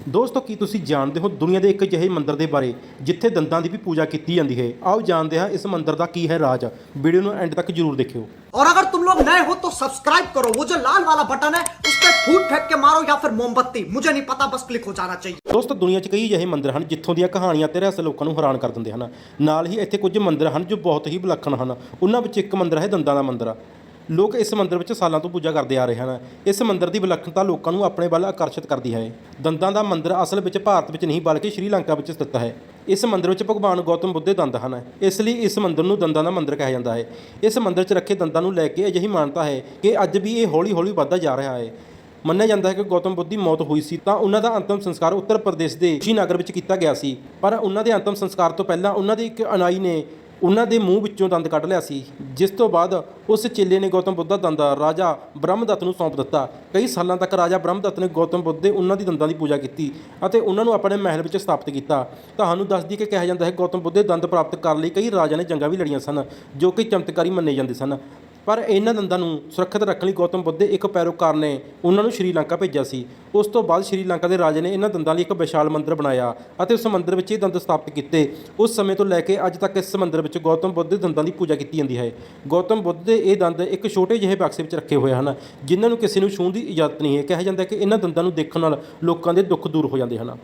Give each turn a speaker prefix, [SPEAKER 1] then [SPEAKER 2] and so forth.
[SPEAKER 1] ਦੋਸਤੋ ਕੀ ਤੁਸੀਂ ਜਾਣਦੇ ਹੋ ਦੁਨੀਆ ਦੇ ਇੱਕ ਅਜਿਹੇ ਮੰਦਿਰ ਦੇ ਬਾਰੇ ਜਿੱਥੇ ਦੰਦਾਂ ਦੀ ਵੀ ਪੂਜਾ ਕੀਤੀ ਜਾਂਦੀ ਹੈ ਆਓ ਜਾਣਦੇ ਹਾਂ ਇਸ ਮੰਦਿਰ ਦਾ ਕੀ ਹੈ ਰਾਜ ਵੀਡੀਓ ਨੂੰ ਐਂਡ ਤੱਕ ਜਰੂਰ ਦੇਖਿਓ
[SPEAKER 2] और अगर तुम लोग नए हो तो सब्सक्राइब करो वो जो लाल वाला बटन है उस पर फूट फेंक के मारो या फिर मोमबत्ती मुझे नहीं पता बस क्लिक हो जाना चाहिए
[SPEAKER 1] ਦੋਸਤੋ ਦੁਨੀਆ 'ਚ ਕਈ ਅਜਿਹੇ ਮੰਦਿਰ ਹਨ ਜਿੱਥੋਂ ਦੀਆਂ ਕਹਾਣੀਆਂ ਤੇ ਰਹੱਸ ਲੋਕਾਂ ਨੂੰ ਹੈਰਾਨ ਕਰ ਦਿੰਦੇ ਹਨ ਨਾਲ ਹੀ ਇੱਥੇ ਕੁਝ ਮੰਦਿਰ ਹਨ ਜੋ ਬਹੁਤ ਹੀ ਵਿਲੱਖਣ ਹਨ ਉਹਨਾਂ ਵਿੱਚ ਇੱਕ ਮੰਦਿਰ ਹੈ ਦੰਦਾਂ ਦਾ ਮੰਦਿਰ ਲੋਕ ਇਸ ਮੰਦਿਰ ਵਿੱਚ ਸਾਲਾਂ ਤੋਂ ਪੂਜਾ ਕਰਦੇ ਆ ਰਹੇ ਹਨ। ਇਸ ਮੰਦਿਰ ਦੀ ਵਿਲੱਖਣਤਾ ਲੋਕਾਂ ਨੂੰ ਆਪਣੇ ਵੱਲ ਆਕਰਸ਼ਿਤ ਕਰਦੀ ਹੈ। ਦੰਦਾਂ ਦਾ ਮੰਦਿਰ ਅਸਲ ਵਿੱਚ ਭਾਰਤ ਵਿੱਚ ਨਹੀਂ, ਬਲਕਿ ਸ਼੍ਰੀਲੰਕਾ ਵਿੱਚ ਸਥਿਤ ਹੈ। ਇਸ ਮੰਦਿਰ ਵਿੱਚ ਭਗਵਾਨ ਗੌਤਮ ਬੁੱਧ ਦੇ ਦੰਦ ਹਨ। ਇਸ ਲਈ ਇਸ ਮੰਦਿਰ ਨੂੰ ਦੰਦਾਂ ਦਾ ਮੰਦਿਰ ਕਿਹਾ ਜਾਂਦਾ ਹੈ। ਇਸ ਮੰਦਿਰ 'ਚ ਰੱਖੇ ਦੰਦਾਂ ਨੂੰ ਲੈ ਕੇ ਅਜਿਹੀ ਮਾਨਤਾ ਹੈ ਕਿ ਅੱਜ ਵੀ ਇਹ ਹੌਲੀ-ਹੌਲੀ ਵੱਧਦਾ ਜਾ ਰਿਹਾ ਹੈ। ਮੰਨਿਆ ਜਾਂਦਾ ਹੈ ਕਿ ਗੌਤਮ ਬੁੱਧ ਦੀ ਮੌਤ ਹੋਈ ਸੀ ਤਾਂ ਉਹਨਾਂ ਦਾ ਅੰਤਮ ਸੰਸਕਾਰ ਉੱਤਰ ਪ੍ਰਦੇਸ਼ ਦੇ ਸ਼੍ਰੀਨਗਰ ਵਿੱਚ ਕੀਤਾ ਗਿਆ ਸੀ। ਪਰ ਉਹਨਾਂ ਦੇ ਅੰਤਮ ਸੰਸਕਾਰ ਤੋਂ ਪਹਿਲਾਂ ਉਹਨਾਂ ਦੀ ਇੱਕ ਅਨਾਈ ਨੇ ਉਹਨਾਂ ਦੇ ਮੂੰਹ ਵਿੱਚੋਂ ਦੰਦ ਕੱਢ ਲਿਆ ਸੀ। ਜਿਸ ਤੋਂ ਬਾਅਦ ਉਸ ਚੇਲੇ ਨੇ ਗੌਤਮ ਬੁੱਧ ਦਾ ਦੰਦ ਰਾਜਾ ਬ੍ਰਹਮਦੱਤ ਨੂੰ ਸੌਂਪ ਦਿੱਤਾ। ਕਈ ਸਾਲਾਂ ਤੱਕ ਰਾਜਾ ਬ੍ਰਹਮਦੱਤ ਨੇ ਗੌਤਮ ਬੁੱਧ ਦੇ ਉਹਨਾਂ ਦੀ ਦੰਦਾਂ ਦੀ ਪੂਜਾ ਕੀਤੀ ਅਤੇ ਉਹਨਾਂ ਨੂੰ ਆਪਣੇ ਮਹਿਲ ਵਿੱਚ ਸਥਾਪਿਤ ਕੀਤਾ। ਤੁਹਾਨੂੰ ਦੱਸਦੀ ਕਿ ਕਿਹਾ ਜਾਂਦਾ ਹੈ, ਗੌਤਮ ਬੁੱਧ ਦੇ ਦੰਦ ਪ੍ਰਾਪਤ ਕਰਨ ਲਈ ਕਈ ਰਾਜਾ ਨੇ ਜੰਗਾਂ ਵੀ ਲੜੀਆਂ ਸਨ, ਜੋ ਕਿ ਚਮਤਕਾਰੀ ਮੰਨੇ ਜਾਂਦੇ ਸਨ। ਪਰ ਇਹਨਾਂ ਦੰਦਾਂ ਨੂੰ ਸੁਰੱਖਿਅਤ ਰੱਖਣ ਲਈ ਗੌਤਮ ਬੁੱਧ ਦੇ ਇੱਕ ਪੈਰੋਕਾਰ ਨੇ ਉਹਨਾਂ ਨੂੰ ਸ਼੍ਰੀਲੰਕਾ ਭੇਜਿਆ ਸੀ। ਉਸ ਤੋਂ ਬਾਅਦ ਸ਼੍ਰੀਲੰਕਾ ਦੇ ਰਾਜੇ ਨੇ ਇਹਨਾਂ ਦੰਦਾਂ ਲਈ ਇੱਕ ਵਿਸ਼ਾਲ ਮੰਦਿਰ ਬਣਾਇਆ ਅਤੇ ਉਸ ਮੰਦਿਰ ਵਿੱਚ ਇਹ ਦੰਦ ਸਥਾਪਿਤ ਕੀਤੇ। ਉਸ ਸਮੇਂ ਤੋਂ ਲੈ ਕੇ ਅੱਜ ਤੱਕ ਇਸ ਮੰਦਿਰ ਵਿੱਚ ਗੌਤਮ ਬੁੱਧ ਦੇ ਦੰਦਾਂ ਦੀ ਪੂਜਾ ਕੀਤੀ ਜਾਂਦੀ ਹੈ। ਗੌਤਮ ਬੁੱਧ ਦੇ ਇਹ ਦੰਦ ਇੱਕ ਛੋਟੇ ਜਿਹੇ ਬਕਸੇ ਵਿੱਚ ਰੱਖੇ ਹੋਏ ਹਨ, ਜਿਨ੍ਹਾਂ ਨੂੰ ਕਿਸੇ ਨੂੰ ਛੂਹਣ ਦੀ ਇਜਾਜ਼ਤ ਨਹੀਂ ਹੈ। ਕਿਹਾ ਜਾਂਦਾ ਕਿ ਇਹਨਾਂ ਦੰਦਾਂ ਨੂੰ ਦੇਖਣ ਨਾਲ ਲੋਕਾਂ ਦੇ ਦੁੱਖ ਦੂਰ ਹੋ ਜਾਂਦੇ ਹਨ।